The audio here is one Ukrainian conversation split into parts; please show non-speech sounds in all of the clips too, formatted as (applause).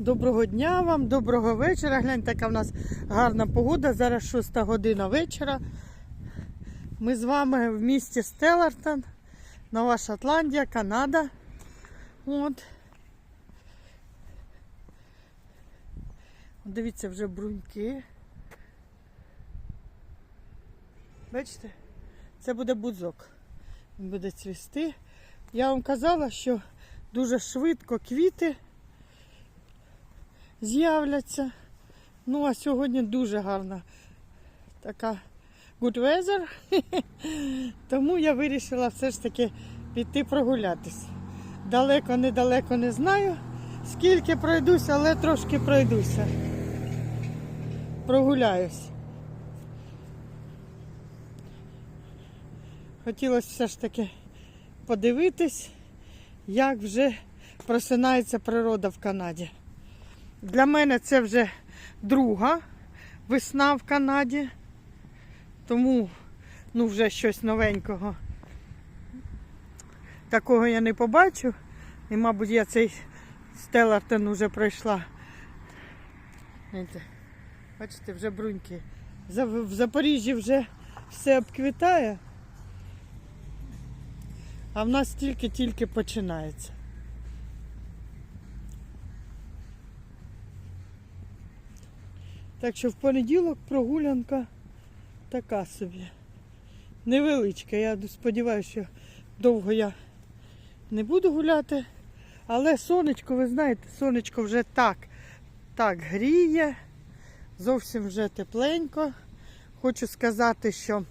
Доброго дня вам, доброго вечора. Гляньте, яка в нас гарна погода. Зараз 6 година вечора. Ми з вами в місті Стеллартон, Нова Шотландія, Канада. От. Дивіться, вже бруньки. Бачите? Це буде будзок. Він буде цвісти. Я вам казала, що дуже швидко квіти з'являться. Ну, а сьогодні дуже гарна така good weather. (laughs) Тому я вирішила все ж таки піти прогулятись. Далеко, недалеко не знаю, скільки пройдуся, але трошки пройдуся. Прогуляюсь. Хотілося все ж таки подивитись, як вже просинається природа в Канаді. Для мене це вже друга весна в Канаді, тому ну, вже щось новенького. Такого я не побачу. І, мабуть, я цей Стеллартон вже пройшла. Бачите, вже бруньки. В Запоріжжі вже все обквітає, а в нас тільки-тільки починається. Так що в понеділок прогулянка така собі. Невеличка. Я сподіваюся, що довго я не буду гуляти. Але сонечко, ви знаєте, сонечко вже так, так гріє. Зовсім вже тепленько. Хочу сказати, що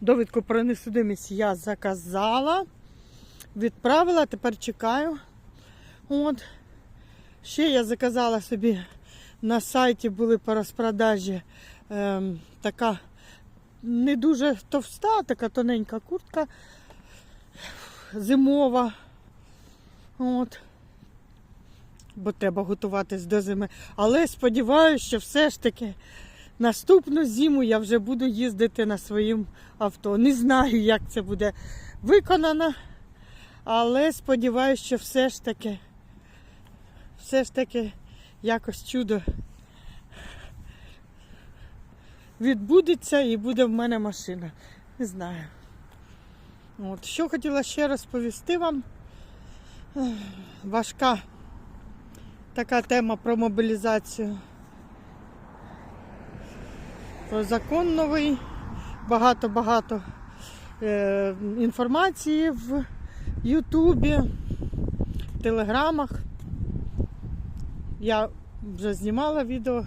довідку про несудимість я заказала, відправила, тепер чекаю. От. Ще я заказала собі на сайті були по розпродажі ем, така не дуже товста, така тоненька куртка зимова. От. Бо треба готуватись до зими. Але сподіваюся, що все ж таки наступну зиму я вже буду їздити на своїм авто. Не знаю, як це буде виконано, але сподіваюся, що все ж таки все ж таки якось чудо відбудеться і буде в мене машина. Не знаю. От, що хотіла ще розповісти вам. Важка така тема про мобілізацію. Про закон новий. Багато-багато е, інформації в Ютубі, в телеграмах. Я вже знімала відео,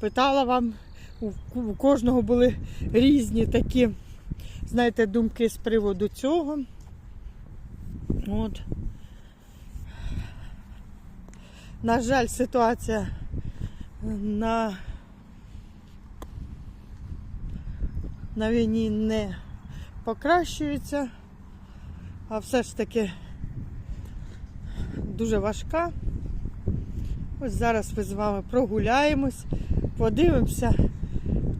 питала вам, у, кожного були різні такі, знаєте, думки з приводу цього. От. На жаль, ситуація на, на війні не покращується, а все ж таки дуже важка. Ось зараз ми з вами прогуляємось, подивимося.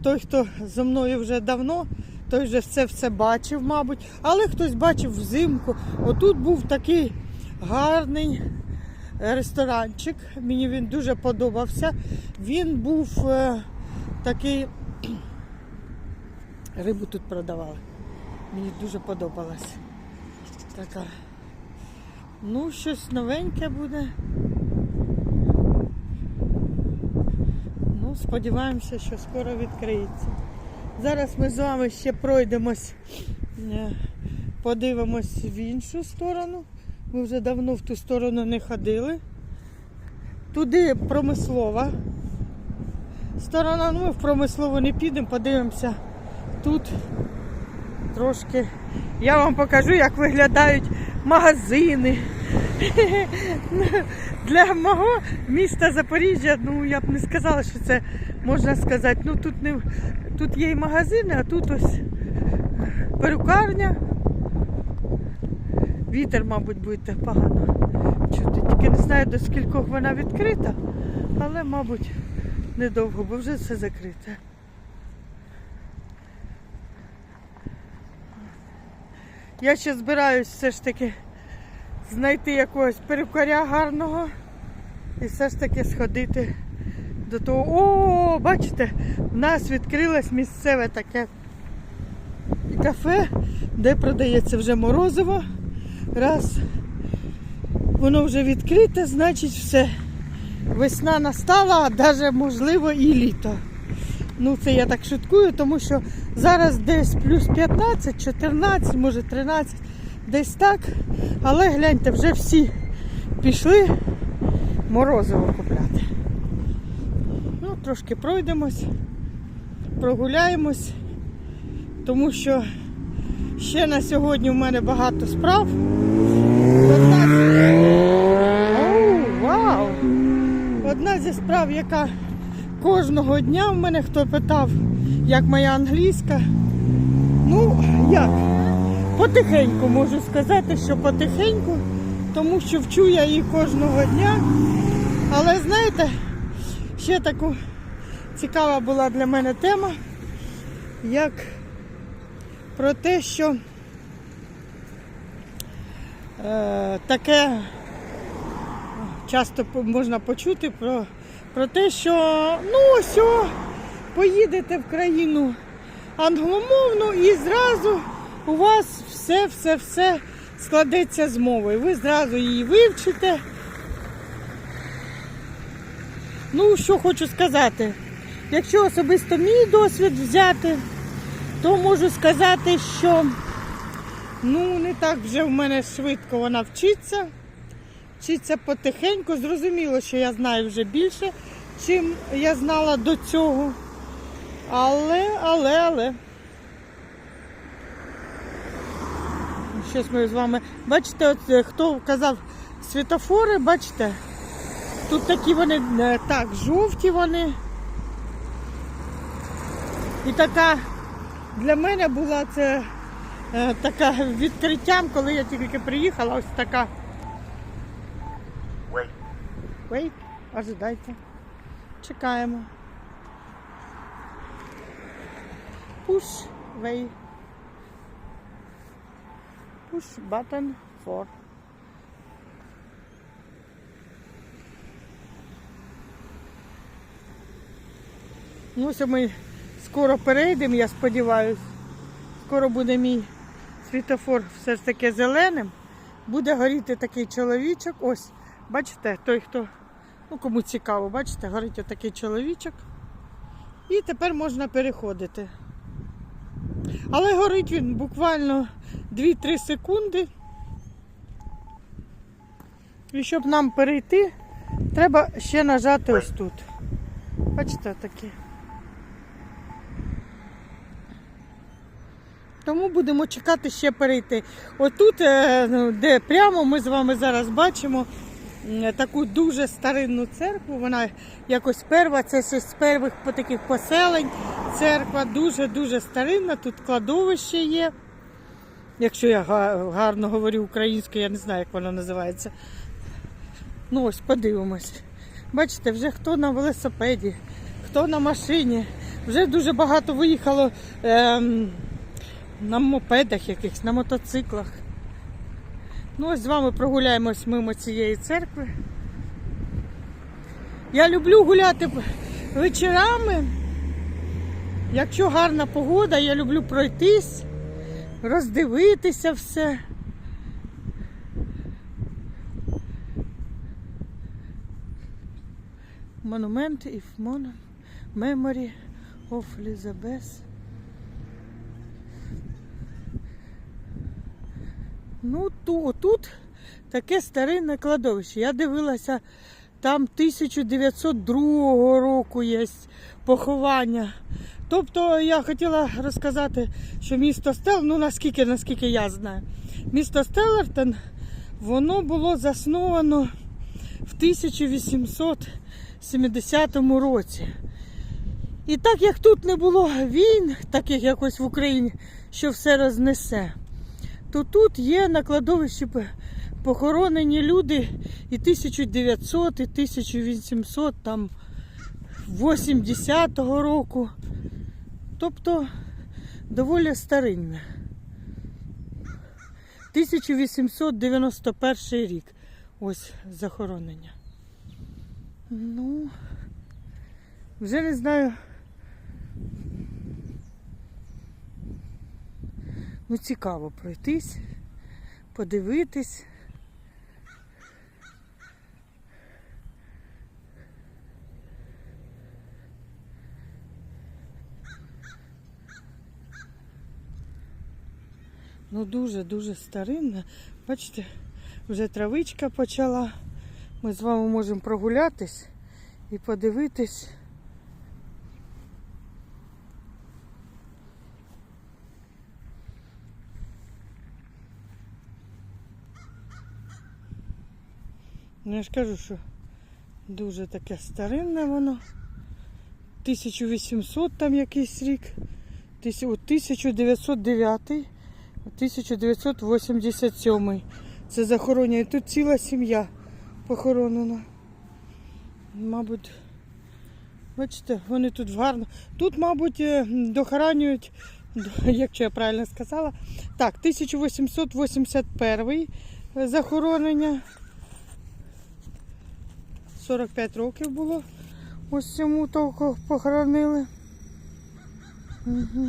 Той, хто зі мною вже давно, той вже все все бачив, мабуть. Але хтось бачив взимку. Отут був такий гарний ресторанчик. Мені він дуже подобався. Він був е, такий. (clears throat) Рибу тут продавали. Мені дуже подобалось. Така. Ну, щось новеньке буде. Ну, сподіваємося, що скоро відкриється. Зараз ми з вами ще пройдемось, е, подивимось в іншу сторону. Ми вже давно в ту сторону не ходили. Туди промислова сторона, ну ми в промислову не підемо, подивимося тут трошки. Я вам покажу, як виглядають магазини. (laughs) Для мого міста Запоріжжя, ну я б не сказала, що це можна сказати. Ну тут не тут є і магазини, а тут ось перукарня. Вітер, мабуть, буде погано чути. Тільки не знаю до скількох вона відкрита, але, мабуть, недовго, бо вже все закрите. Я ще збираюсь все ж таки знайти якогось перукаря гарного І все ж таки сходити до того. О, бачите, в нас відкрилось місцеве таке кафе, де продається вже морозиво. Раз воно вже відкрите, значить все. Весна настала, а навіть можливо і літо. Ну, це я так шуткую, тому що зараз десь плюс 15, 14, може 13, десь так. Але гляньте, вже всі пішли морозиво купляти. Ну, трошки пройдемось, прогуляємось, тому що ще на сьогодні в мене багато справ. Одна вау! Одна зі справ, яка кожного дня в мене хто питав, як моя англійська. Ну, як? Потихеньку можу сказати, що потихеньку, тому що вчу я її кожного дня. Але знаєте, ще таку цікава була для мене тема, як про те, що е, таке часто можна почути про, про те, що ну ось, поїдете в країну англомовну і зразу у вас все, все, все складеться з мовою. Ви зразу її вивчите. Ну, що хочу сказати. Якщо особисто мій досвід взяти, то можу сказати, що ну, не так вже в мене швидко вона вчиться. Вчиться потихеньку. Зрозуміло, що я знаю вже більше, чим я знала до цього. Але, але, але. Щось ми з вами. Бачите, от е, хто казав світофори, бачите? Тут такі вони е, так, жовті вони. І така для мене була це е, така відкриттям, коли я тільки приїхала, ось така. Wait. Wait, ожидайте. Чекаємо. Push way. Push button for. Ну, ось ми скоро перейдемо, я сподіваюся. Скоро буде мій світофор все ж таки зеленим. Буде горіти такий чоловічок. Ось, бачите, той, хто, ну кому цікаво, бачите, горить отакий чоловічок. І тепер можна переходити. Але горить він буквально 2-3 секунди. І щоб нам перейти, треба ще нажати ось тут. Бачите, таке. Тому будемо чекати ще перейти. Отут, е, ну, де прямо ми з вами зараз бачимо таку дуже старинну церкву. Вона якось перва, це ще з перших таких поселень. Церква дуже-дуже старинна, тут кладовище є. Якщо я га- гарно говорю українською, я не знаю, як воно називається. Ну ось подивимось. Бачите, вже хто на велосипеді, хто на машині. Вже дуже багато виїхало ем, на мопедах якихось, на мотоциклах. Ну, ось з вами прогуляємось мимо цієї церкви. Я люблю гуляти вечорами. Якщо гарна погода, я люблю пройтись, роздивитися все. Монумент if mon memory of Elizabeth. Ну, ту, тут таке старинне кладовище. Я дивилася, там 1902 року є поховання. Тобто я хотіла розказати, що місто Стел, ну наскільки, наскільки я знаю, місто Стеллертон, воно було засновано в 1870 році. І так як тут не було війн, таких якось в Україні, що все рознесе, то тут є на кладовищі похоронені люди і 1900, і 1800, там 80-го року. Тобто доволі старинне. 1891 рік. Ось захоронення. Ну, вже не знаю. Ну, цікаво пройтись, подивитись. Ну, дуже-дуже старинна. Бачите, вже травичка почала. Ми з вами можемо прогулятись і подивитись. Ну, я ж кажу, що дуже таке старинне воно. 1800 там якийсь рік. От 1909, 1987. Це захоронення. Тут ціла сім'я похоронена. Мабуть, бачите, вони тут гарно. Тут, мабуть, е, дохоронюють, якщо я правильно сказала. Так, 1881 захоронення. 45 років було. Ось цьому того похоронили. Угу.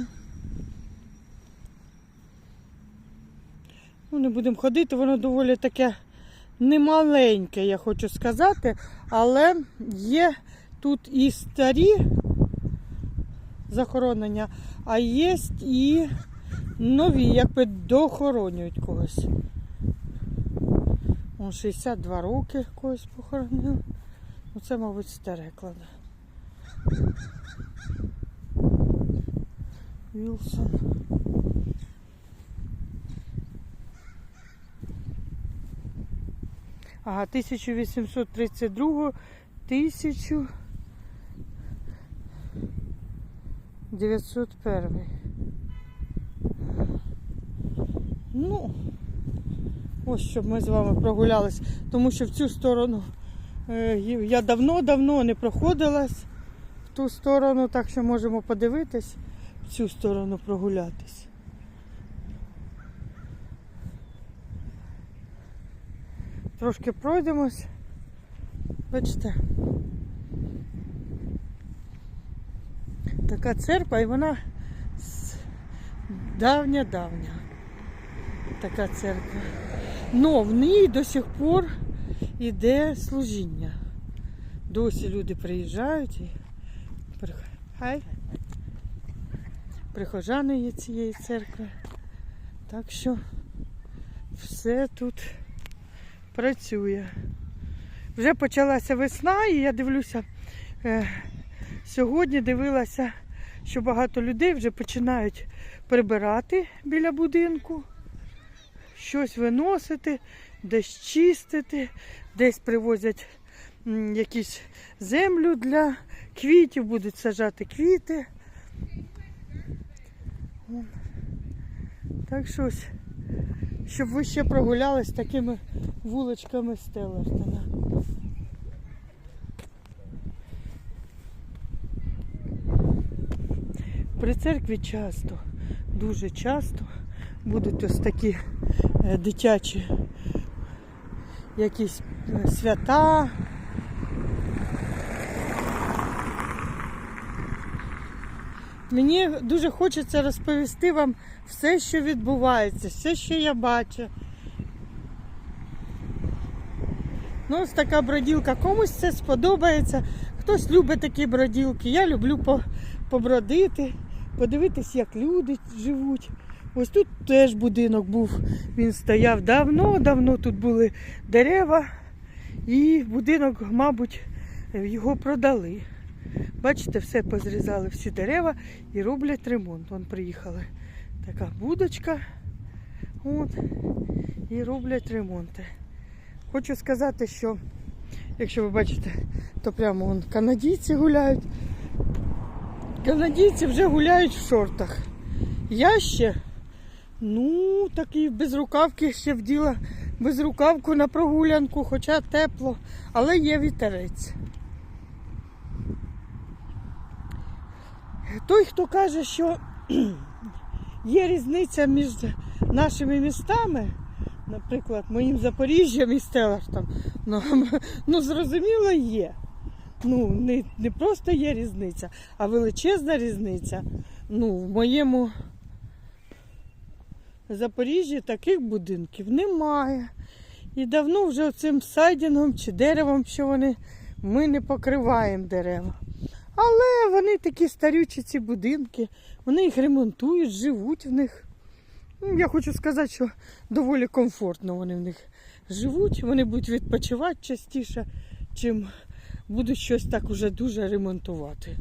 Ну, не будемо ходити, воно доволі таке немаленьке, я хочу сказати, але є тут і старі захоронення, а є і нові, якби дохоронюють когось. Он 62 роки когось похоронили. Ну це, мабуть, старе кладе. Вілсон. Ага, 1832 1901. Ну, ось щоб ми з вами прогулялись, тому що в цю сторону е, я давно-давно не проходилась в ту сторону, так що можемо подивитись, в цю сторону прогулятись. Трошки пройдемось. Бачите. Така церква і вона давня-давня. Така церква. Но в ній до сих пор іде служіння. Досі люди приїжджають і Хай. прихожани є цієї церкви. Так що все тут працює. Вже почалася весна, і я дивлюся, е, сьогодні дивилася, що багато людей вже починають прибирати біля будинку, щось виносити, десь чистити, десь привозять м, якісь землю для квітів, будуть сажати квіти. Так що ось, щоб ви ще прогулялись такими вуличками Стеллартона. При церкві часто, дуже часто будуть ось такі е, дитячі якісь е, свята. Мені дуже хочеться розповісти вам все, що відбувається, все, що я бачу. Ну, ось така броділка. Комусь це сподобається. Хтось любить такі броділки. Я люблю по- побродити, подивитись, як люди живуть. Ось тут теж будинок був. Він стояв давно-давно. Тут були дерева, і будинок, мабуть, його продали. Бачите, все позрізали, всі дерева і роблять ремонт. Вон приїхали. Така будочка. От, і роблять ремонти. Хочу сказати, що якщо ви бачите, то прямо вон канадійці гуляють. Канадійці вже гуляють в шортах. Я ще, ну, такі без рукавки ще вділа без рукавку на прогулянку, хоча тепло, але є вітерець. Той, хто каже, що (clears throat) є різниця між нашими містами, наприклад, моїм Запоріжжям і Стелартом, ну, (laughs) ну зрозуміло є. Ну, не, не просто є різниця, а величезна різниця. Ну, в моєму Запоріжжі таких будинків немає. І давно вже цим сайдінгом чи деревом, що вони, ми не покриваємо дерева. Але вони такі старючі ці будинки, вони їх ремонтують, живуть в них. Ну, Я хочу сказати, що доволі комфортно вони в них живуть. Вони будуть відпочивати частіше, чим будуть щось так уже дуже ремонтувати.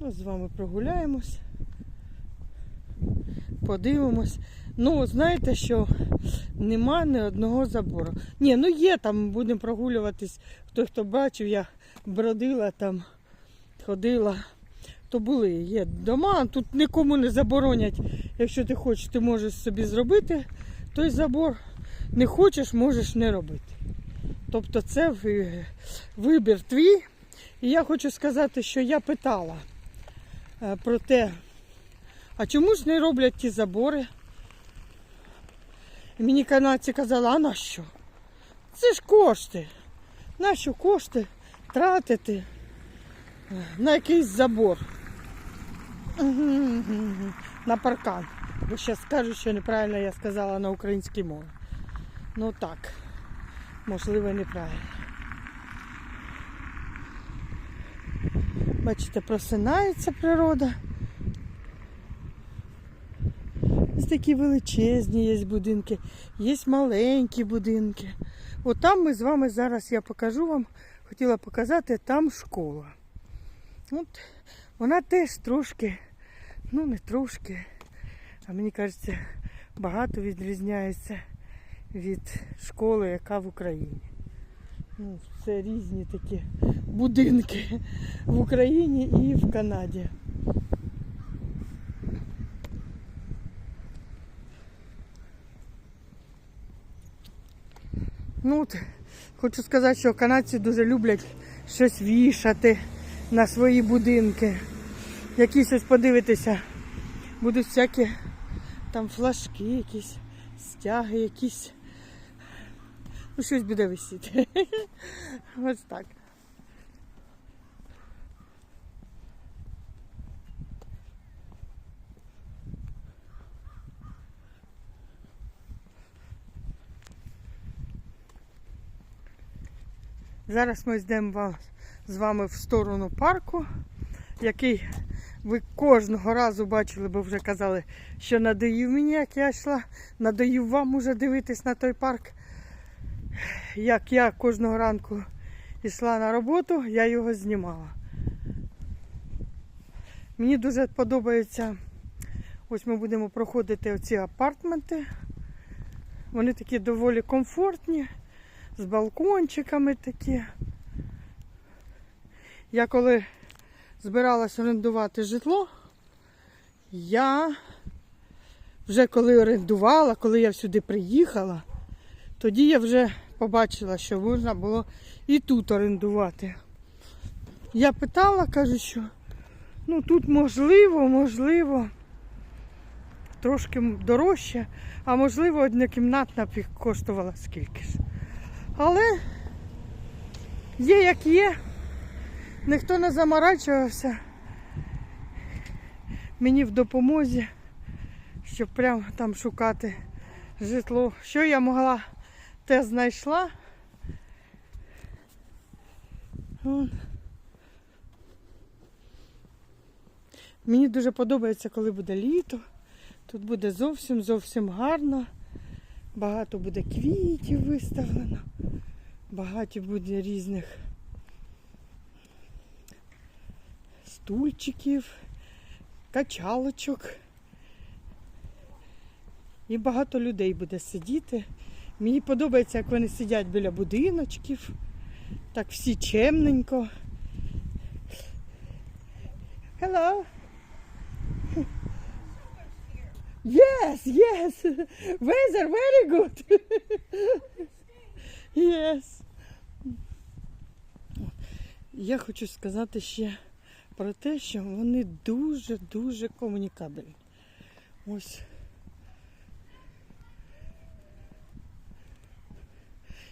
Ну, з вами прогуляємось, подивимось. Ну, знаєте, що нема ні одного забору. Ні, ну є там, будемо прогулюватись. Хто хто бачив, я бродила там, ходила, то були. Є дома, тут нікому не заборонять. Якщо ти хочеш, ти можеш собі зробити той забор. Не хочеш, можеш не робити. Тобто це вибір твій. І я хочу сказати, що я питала е, про те, а чому ж не роблять ті забори? Мені канадці казали, а на що? Це ж кошти. На що кошти тратити на якийсь забор? (laughs) На паркан. Бо ще скажуть, що неправильно я сказала на українській мові. Ну так, можливо, неправильно. Бачите, просинається природа. Ось такі величезні є будинки, є маленькі будинки. От там ми з вами зараз я покажу вам, хотіла показати, там школа. От вона теж трошки, ну не трошки, а мені кажеться, багато відрізняється від школи, яка в Україні. Ну, це різні такі будинки в Україні і в Канаді. Ну, от, хочу сказати, що канадці дуже люблять щось вішати на свої будинки. Якісь ось подивитися, будуть всякі там флажки, якісь стяги, якісь. Ну, щось буде висіти. (laughs) Ось так. Зараз ми йдемо з вами в сторону парку, який ви кожного разу бачили, бо вже казали, що надоїв мені, як я йшла. Надоїв вам уже дивитись на той парк. Як я кожного ранку йшла на роботу, я його знімала. Мені дуже подобається. Ось ми будемо проходити оці апартменти. Вони такі доволі комфортні, з балкончиками такі. Я коли збиралась орендувати житло, я вже коли орендувала, коли я сюди приїхала, тоді я вже побачила, що можна було і тут орендувати. Я питала, кажу, що ну тут можливо, можливо, трошки дорожче, а можливо однокімнатна коштувала скільки ж. Але є як є, ніхто не заморачувався мені в допомозі, щоб прямо там шукати житло. Що я могла, те знайшла. Вон. Мені дуже подобається, коли буде літо. Тут буде зовсім зовсім гарно. Багато буде квітів виставлено. Багато буде різних стульчиків, качалочок. І багато людей буде сидіти. Мені подобається, як вони сидять біля будиночків. Так всі чемненько. Hello. Yes, yes. Weather very good. Yes. Я хочу сказати ще про те, що вони дуже-дуже комунікабельні. Ось.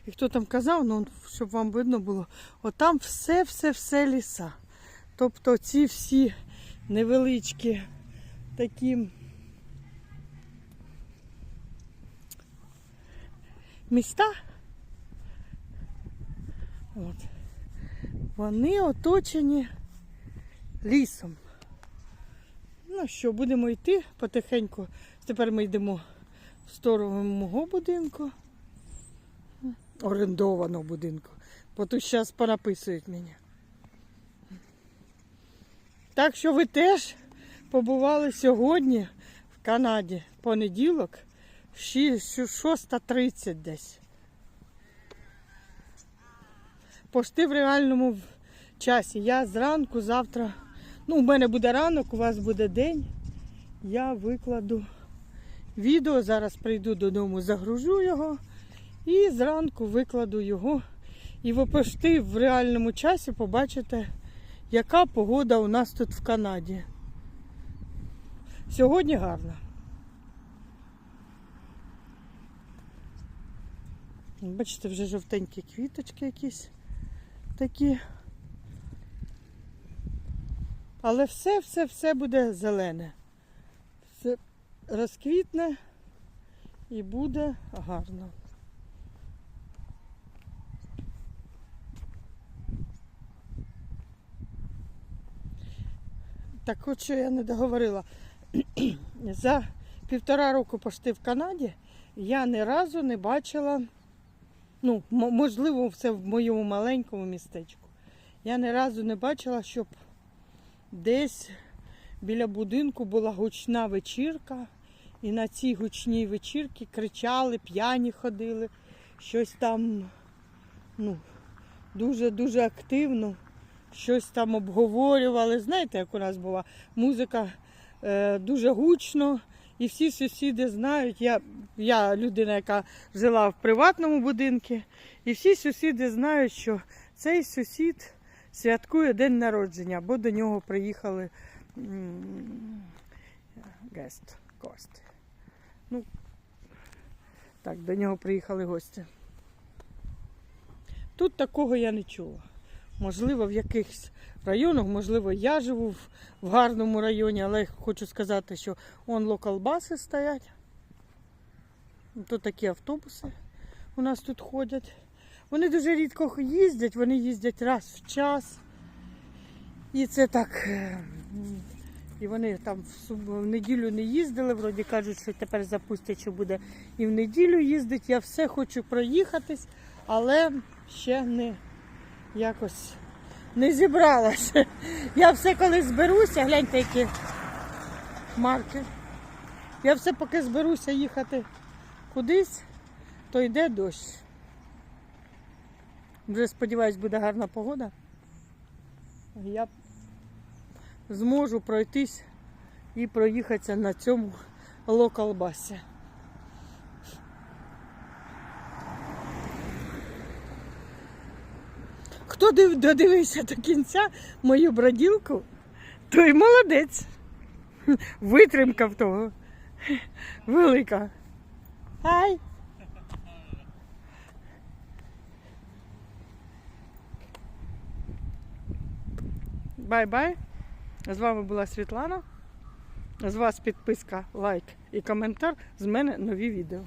І хто там казав, ну, щоб вам видно було, отам все-все-все ліса. Тобто ці всі невеличкі такі міста. От. Вони оточені лісом. Ну що, будемо йти потихеньку. Тепер ми йдемо в сторону мого будинку. Орендованого будинку. Бо тут зараз понаписують мені. Так що ви теж побували сьогодні в Канаді понеділок, 6.30 десь. Пошти в реальному часі. Я зранку завтра, ну, у мене буде ранок, у вас буде день. Я викладу відео. Зараз прийду додому, загружу його і зранку викладу його. І ви пошти в реальному часі побачите, яка погода у нас тут в Канаді. Сьогодні гарно. Бачите, вже жовтенькі квіточки якісь такі. Але все, все, все буде зелене. Все розквітне і буде гарно. Так от що я не договорила. (clears throat) За півтора року пошти в Канаді я ні разу не бачила, ну, можливо, це в моєму маленькому містечку. Я ні разу не бачила, щоб десь біля будинку була гучна вечірка, і на цій гучній вечірці кричали, п'яні ходили, щось там ну, дуже-дуже активно, щось там обговорювали. Знаєте, як у нас була музика е, дуже гучно, і всі сусіди знають. Я, я людина, яка жила в приватному будинку, і всі сусіди знають, що цей сусід святкує день народження, бо до нього приїхали гест, гості. Ну, так, до нього приїхали гості. Тут такого я не чула. Можливо, в якихось районах, можливо, я живу в, гарному районі, але хочу сказати, що он локалбаси стоять. Тут такі автобуси у нас тут ходять. Вони дуже рідко їздять, вони їздять раз в час. І це так. е, І вони там в неділю не їздили, вроді кажуть, що тепер запустять, що буде і в неділю їздить. Я все хочу проїхатись, але ще не якось не зібралася. Я все коли зберуся, гляньте, які марки. Я все поки зберуся їхати кудись, то йде дощ. Вже сподіваюсь, буде гарна погода. Я зможу пройтись і проїхатися на цьому локалбасі. Хто додивився до кінця мою броділку, той молодець. Витримка в того. Велика. Хай! Бай-бай. З вами була Світлана. З вас підписка, лайк і коментар. З мене нові відео.